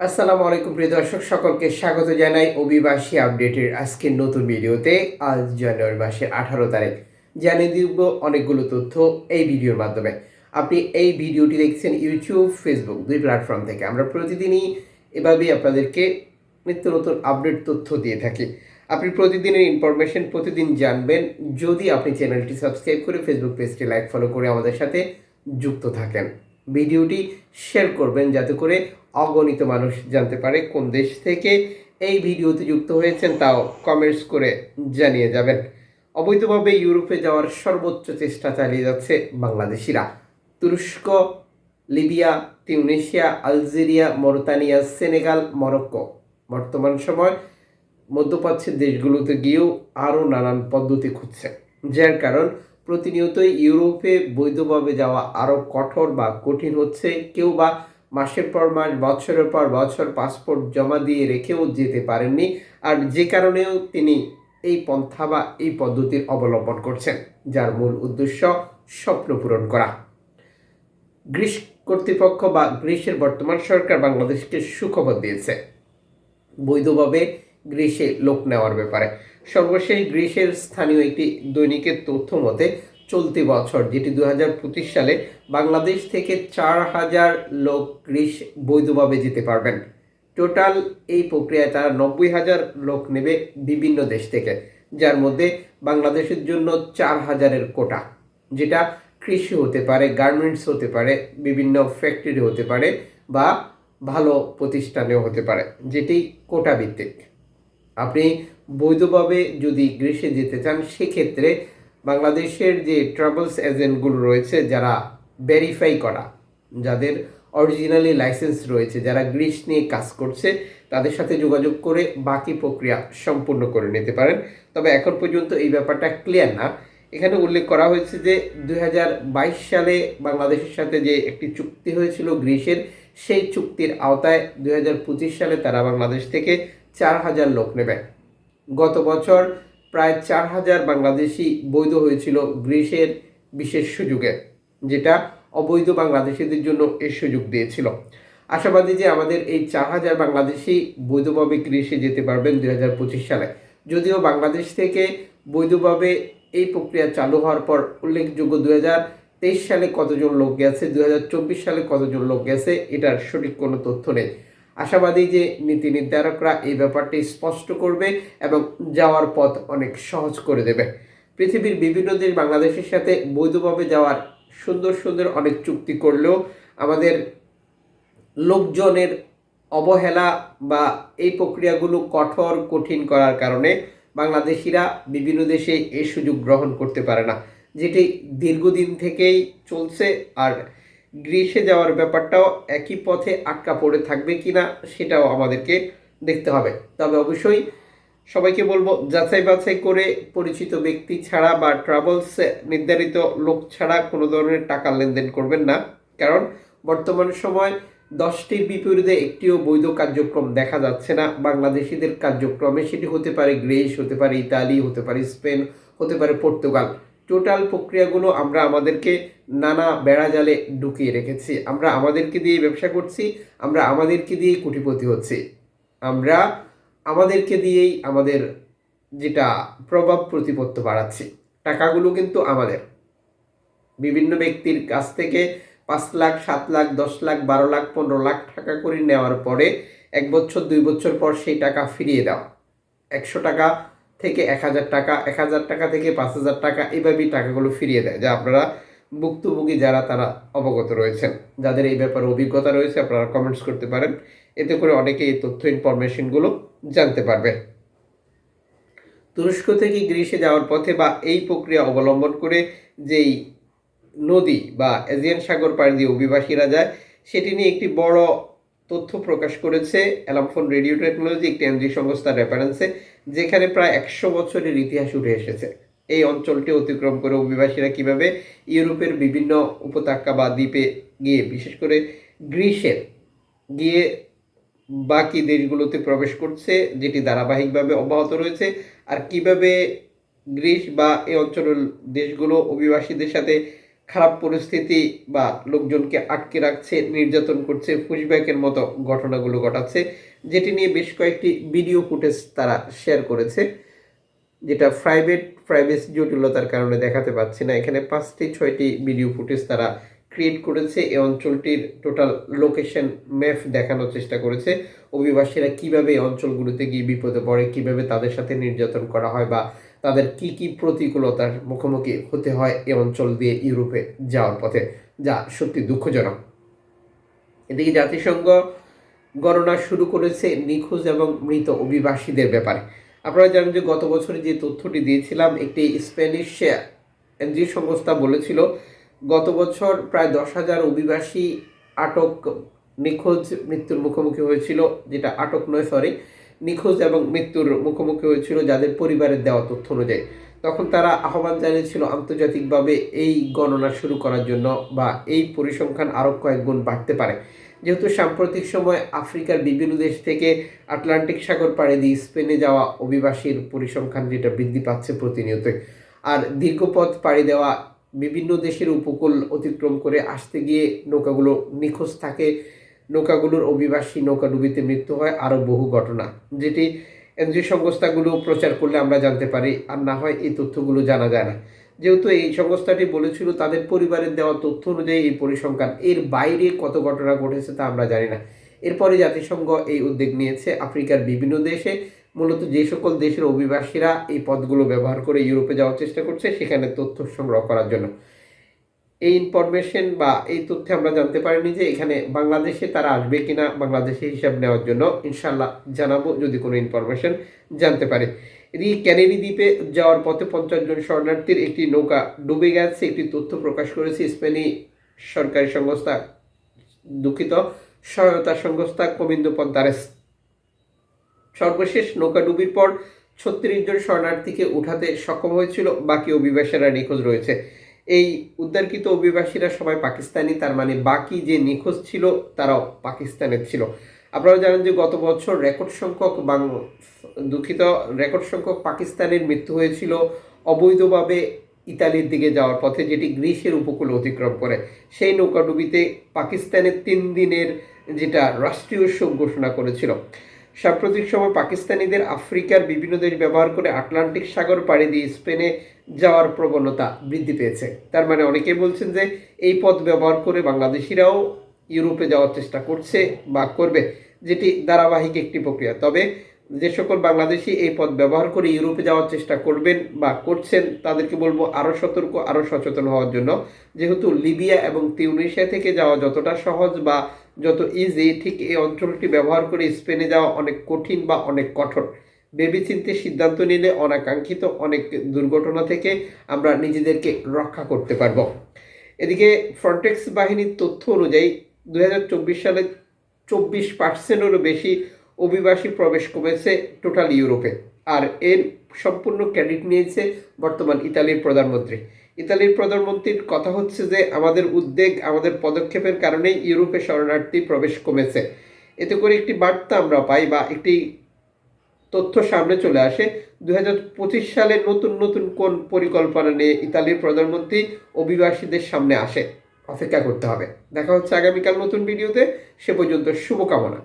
আসসালামু আলাইকুম, প্রিয় দর্শক, সকলকে স্বাগত জানাই অভিবাসী আপডেটের আজকের নতুন ভিডিওতে। আজ জানুয়ারি মাসের আঠারো তারিখ। জানিয়ে দিব অনেকগুলো তথ্য এই ভিডিওর মাধ্যমে। আপনি এই ভিডিওটি দেখছেন ইউটিউব, ফেসবুক, দুই প্ল্যাটফর্ম থেকে। আমরা প্রতিদিনই এভাবেই আপনাদেরকে নিত্য নতুন আপডেট তথ্য দিয়ে থাকি। আপনি প্রতিদিনের ইনফরমেশন প্রতিদিন জানবেন। যদি আপনি চ্যানেলটি সাবস্ক্রাইব করে ফেসবুক পেজটি লাইক, ফলো করে আমাদের সাথে যুক্ত থাকেন। ভিডিওটি শেয়ার করবেন যাতে করে অগণিত মানুষ জানতে পারে কোন দেশ থেকে এই ভিডিওতে যুক্ত হয়েছেন তাও কমেন্টস করে জানিয়ে যাবেন। অবৈধভাবে ইউরোপে যাওয়ার সর্বোচ্চ চেষ্টা চালিয়ে যাচ্ছে বাংলাদেশিরা। তুরস্ক, Libya, Tunisia, Algeria Mauritania Senegal, Morocco. বর্তমান সময় মধ্যপ্রাচ্যের দেশগুলোতে গিয়েও আরও নানান পদ্ধতি খুঁজছে, যার কারণ প্রতিনিয়তই ইউরোপে বৈধভাবে যাওয়া আরও কঠোর বা কঠিন হচ্ছে। কেউ বা মাসের পর মাস, বছরের পর বছর পাসপোর্ট জমা দিয়ে রেখেও যেতে পারেননি আর যে কারণেও তিনি এই পন্থা বা এই পদ্ধতির অবলম্বন করছেন, যার মূল উদ্দেশ্য স্বপ্ন পূরণ করা। গ্রীস কর্তৃপক্ষ বা গ্রীসের বর্তমান সরকার বাংলাদেশকে সুখবর দিয়েছে। বৈধভাবে গ্রীসে লোক নেওয়ার ব্যাপারে সর্বশেষ গ্রিসের স্থানীয় একটি দৈনিকের তথ্য মতে, চলতি বছর, যেটি দু হাজার পঁচিশ সালে বাংলাদেশ থেকে চার হাজার লোক গ্রিস বৈধভাবে যেতে পারবেন। টোটাল এই প্রক্রিয়ায় তারা নব্বই হাজার লোক নেবে বিভিন্ন দেশ থেকে, যার মধ্যে বাংলাদেশের জন্য চার হাজারের কোটা, যেটা কৃষি হতে পারে, গার্মেন্টস হতে পারে, বিভিন্ন ফ্যাক্টরি হতে পারে বা ভালো প্রতিষ্ঠানেও হতে পারে, যেটি কোটা ভিত্তিক। আপনি বৈধভাবে যদি গ্রীষ্মে যেতে চান, সেক্ষেত্রে বাংলাদেশের যে ট্রাভেলস এজেন্টগুলো রয়েছে যারা ভেরিফাই করা, যাদের অরিজিনালি লাইসেন্স রয়েছে, যারা গ্রিস নিয়ে কাজ করছে, তাদের সাথে যোগাযোগ করে বাকি প্রক্রিয়া সম্পূর্ণ করে নিতে পারেন। তবে এখন পর্যন্ত এই ব্যাপারটা ক্লিয়ার না। এখানে উল্লেখ করা হয়েছে যে দু হাজার বাইশ সালে বাংলাদেশের সাথে যে একটি চুক্তি হয়েছিল গ্রিসের সেই চুক্তির আওতায় দুই হাজার পঁচিশ সালে তারা বাংলাদেশ থেকে চার হাজার লোক নেবে। গত বছর প্রায় চার হাজার বাংলাদেশি বৈধ হয়েছিল গ্রিসের বিশেষ সুযোগে, যেটা অবৈধ বাংলাদেশিদের জন্য এই সুযোগ দিয়েছিল। আশাবাদী যে আমাদের এই চার হাজার বাংলাদেশি বৈধভাবে গ্রিসে যেতে পারবেন দুই হাজার পঁচিশ সালে। যদিও বাংলাদেশ থেকে বৈধভাবে এই প্রক্রিয়া চালু হওয়ার পর উল্লেখযোগ্য দুই হাজার তেইশ সালে কতজন লোক গেছে, দুই হাজার চব্বিশ সালে কতজন লোক গেছে, এটার সঠিক কোনো তথ্য নেই। আশাবাদী যে নীতি নির্ধারকরা এই ব্যাপারটি স্পষ্ট করবে এবং যাওয়ার পথ অনেক সহজ করে দেবে। পৃথিবীর বিভিন্ন দেশ বাংলাদেশের সাথে বৈধভাবে যাওয়ার সুন্দর সুন্দর অনেক চুক্তি করলেও আমাদের লোকজনের অবহেলা বা এই প্রক্রিয়াগুলো কঠোর, কঠিন করার কারণে বাংলাদেশিরা বিভিন্ন দেশে এই সুযোগ গ্রহণ করতে পারে না, যেটি দীর্ঘদিন থেকেই চলছে। আর গ্রীষে যাওয়ার ব্যাপারটাও একই পথে আটকা পড়ে থাকবে কিনা সেটাও আমাদেরকে দেখতে হবে। তবে অবশ্যই সবাইকে বলব, যাচাই বাছাই করে পরিচিত ব্যক্তি ছাড়া বা ট্রাভেলস নির্ধারিত লোক ছাড়া কোনো ধরনের টাকা লেনদেন করবেন না। কারণ বর্তমান সময় দশটির বিপরীতে একটিও বৈধ কার্যক্রম দেখা যাচ্ছে না। বাংলাদেশিদের কার্যক্রমে সেটি হতে পারে গ্রিস, হতে পারে ইতালি, হতে পারে স্পেন, হতে পারে পর্তুগাল। টোটাল প্রক্রিয়াগুলো আমরা আমাদেরকে নানা বেড়াজালে ঢুকিয়ে রেখেছি। আমরা আমাদেরকে দিয়ে ব্যবসা করছি, আমরা আমাদেরকে দিয়েই কোটিপতি হচ্ছি। আমরা আমাদেরকে দিয়েই আমাদের যেটা প্রভাব প্রতিপত্ত বাড়াচ্ছি, টাকাগুলো কিন্তু আমাদের। বিভিন্ন ব্যক্তির কাছ থেকে পাঁচ লাখ, সাত লাখ, দশ লাখ, বারো লাখ, পনেরো লাখ টাকা করে নেওয়ার পরে এক বছর, দুই বছর পর সেই টাকা ফিরিয়ে দাও। একশো টাকা থেকে এক হাজার টাকা, এক হাজার টাকা থেকে পাঁচ হাজার টাকা এইভাবেই টাকাগুলো ফিরিয়ে দেয়, যা আপনারা ভুক্তভোগী যারা তারা অবগত রয়েছেন। যাদের এই ব্যাপারে অভিজ্ঞতা রয়েছে, আপনারা কমেন্টস করতে পারেন। এতে করে অনেকে এই তথ্য ইনফরমেশনগুলো জানতে পারবে। তুরস্ক থেকে গ্রিসে যাওয়ার পথে বা এই প্রক্রিয়া অবলম্বন করে যেই নদী বা এজিয়ান সাগর পাড়ি দিয়ে অভিবাসীরা যায়, সেটি নিয়ে একটি বড় তথ্য প্রকাশ করেছে অ্যালামফোন রেডিও টেকনোলজি, একটি এনজি সংস্থার রেফারেন্সে যেখানে প্রায় একশো বছরের ইতিহাস উঠে এসেছে। এই অঞ্চলটি অতিক্রম করে অভিবাসীরা কীভাবে ইউরোপের বিভিন্ন উপত্যকা বা দ্বীপে গিয়ে, বিশেষ করে গ্রিসের গিয়ে বাকি দেশগুলোতে প্রবেশ করছে, যেটি ধারাবাহিকভাবে অব্যাহত রয়েছে, আর কীভাবে গ্রিস বা এই অঞ্চলের দেশগুলো অভিবাসীদের সাথে খারাপ পরিস্থিতি বা লোকজনকে আটকে রাখছে, নির্যাতন করছে পুশব্যাকের মতো ঘটনাগুলো ঘটাচ্ছে, যেটি নিয়ে বেশ কয়েকটি ভিডিও ফুটেজ তারা শেয়ার করেছে, যেটা প্রাইভেট প্রাইভেসি জটিলতার কারণে দেখাতে পাচ্ছি না। এখানে পাঁচটি, ছয়টি ভিডিও ফুটেজ তারা ক্রিয়েট করেছে। এই অঞ্চলটির টোটাল লোকেশন ম্যাপ দেখানোর চেষ্টা করেছে। অভিবাসীরা কীভাবে এই অঞ্চলগুলোতে গিয়ে বিপদে পড়ে, কীভাবে তাদের সাথে নির্যাতন করা হয় বা তাদের কি কি প্রতিকূলতার মুখোমুখি হতে হয় এ অঞ্চল দিয়ে ইউরোপে যাওয়ার পথে, যা সত্যি দুঃখজনক। এদিকে জাতিসংঘ গণনা শুরু করেছে নিখোঁজ এবং মৃত অভিবাসীদের ব্যাপারে। আপনারা জানেন যে গত বছরে যে তথ্যটি দিয়েছিলাম, একটি স্প্যানিশ এনজিও সংস্থা বলেছিল, গত বছর প্রায় দশ হাজার অভিবাসী আটক, নিখোঁজ মৃত্যুর মুখোমুখি হয়েছিল, যেটা আটক নয় সরি নিখোঁজ এবং মৃত্যুর মুখোমুখি হয়েছিল যাদের পরিবারের দেওয়া তথ্য অনুযায়ী। তখন তারা আহ্বান জানিয়েছিল আন্তর্জাতিকভাবে এই গণনা শুরু করার জন্য বা এই পরিসংখ্যান আরও কয়েক গুণ বাড়তে পারে। যেহেতু সাম্প্রতিক সময় আফ্রিকার বিভিন্ন দেশ থেকে আটলান্টিক সাগর পাড়ে দিয়ে স্পেনে যাওয়া অভিবাসীর পরিসংখ্যান যেটা বৃদ্ধি পাচ্ছে প্রতিনিয়তই। আর দীর্ঘপথ পাড়ি দেওয়া বিভিন্ন দেশের উপকূল অতিক্রম করে আসতে গিয়ে নৌকাগুলো নিখোঁজ থাকে। নৌকাগুলোর অভিবাসী নৌকাডুবিতে মৃত্যু হয়, আরও বহু ঘটনা। যেটি এনজিও সংস্থাগুলো প্রচার করলে আমরা জানতে পারি, আর না হয় এই তথ্যগুলো জানা যায় না। যেহেতু এই সংস্থাটি বলেছিল তাদের পরিবারের দেওয়া তথ্য অনুযায়ী এই পরিসংখ্যান, এর বাইরে কত ঘটনা ঘটেছে তা আমরা জানি না। এরপরে জাতিসংঘ এই উদ্যোগ নিয়েছে, আফ্রিকার বিভিন্ন দেশে। মূলত যে সকল দেশের অভিবাসীরা এই পথগুলো ব্যবহার করে ইউরোপে যাওয়ার চেষ্টা করছে, সেখানে তথ্য সংগ্রহ করার জন্য। এই ইনফরমেশন বা এই তথ্যে আমরা জানতে পারিনি যে এখানে বাংলাদেশে তারা আসবে কিনা, বাংলাদেশে হিসাব নেওয়ার জন্য। ইনশাল্লাহ জানাব যদি কোনো ইনফরমেশন জানতে পারে। এদিকে ক্যানেরি দ্বীপে যাওয়ার পথে পঞ্চাশ জন শরণার্থীর একটি নৌকা ডুবে গেছে, একটি তথ্য প্রকাশ করেছে স্পেনি সরকারি সংস্থা। দুঃখিত, সহায়তা সংস্থা কমিন্দো পন্তারেস সর্বশেষ নৌকা ডুবির পর ছত্রিশ জন শরণার্থীকে উঠাতে সক্ষম হয়েছিল, বাকি অভিবাসীরা নিখোঁজ রয়েছে। এই উদ্ধারকৃত অভিবাসীরা সবাই পাকিস্তানি, তার মানে বাকি যে নিখোঁজ ছিল, তারাও পাকিস্তানের ছিল। আপনারা জানেন যে গত বছর রেকর্ড সংখ্যক বাং দুঃখিত, রেকর্ড সংখ্যক পাকিস্তানের মৃত্যু হয়েছিল অবৈধভাবে ইতালির দিকে যাওয়ার পথে, যেটি গ্রিসের উপকূল অতিক্রম করে। সেই নৌকাডুবিতে পাকিস্তানের তিন দিনের যেটা রাষ্ট্রীয় শোক ঘোষণা করেছিল। সাম্প্রতিক সময় পাকিস্তানিদের আফ্রিকার বিভিন্ন দেশ ব্যবহার করে আটলান্টিক সাগর পাড়ি দিয়ে স্পেনে যাওয়ার প্রবণতা বৃদ্ধি পেয়েছে। তার মানে অনেকে বলছেন যে এই পথ ব্যবহার করে বাংলাদেশিরাও ইউরোপে যাওয়ার চেষ্টা করছে বা করবে, যেটি ধারাবাহিক একটি প্রক্রিয়া। তবে যে সকল বাংলাদেশি এই পথ ব্যবহার করে ইউরোপে যাওয়ার চেষ্টা করবেন বা করছেন, তাদেরকে বলব আরও সতর্ক আরও সচেতন হওয়ার জন্য। যেহেতু লিবিয়া এবং তিউনিশিয়া থেকে যাওয়া যতটা সহজ বা যত ইজি ঠিক এই অঞ্চলটি ব্যবহার করে স্পেনে যাওয়া অনেক কঠিন বা অনেক কঠোর। ভেবেচিন্তে সিদ্ধান্ত নিলে অনাকাঙ্ক্ষিত অনেক দুর্ঘটনা থেকে আমরা নিজেদেরকে রক্ষা করতে পারব। এদিকে ফ্রন্টেক্স বাহিনীর তথ্য অনুযায়ী দু হাজার চব্বিশ সালে চব্বিশ পার্সেন্টেরও বেশি অভিবাসী প্রবেশ কমেছে টোটাল ইউরোপে। আর এর সম্পূর্ণ ক্রেডিট নিয়েছে বর্তমান ইতালির প্রধানমন্ত্রী। ইতালির প্রধানমন্ত্রীর কথা হচ্ছে যে, আমাদের উদ্বেগ, আমাদের পদক্ষেপের কারণেই ইউরোপে শরণার্থী প্রবেশ কমেছে। এতে করে একটি বার্তা আমরা পাই বা একটি তথ্য সামনে চলে আসে। দু হাজার পঁচিশ সালে নতুন নতুন কোন পরিকল্পনা নিয়ে ইতালির প্রধানমন্ত্রী অভিবাসীদের সামনে আসে? অপেক্ষা করতে হবে। দেখা হচ্ছে আগামীকাল নতুন ভিডিওতে। সে পর্যন্ত শুভকামনা।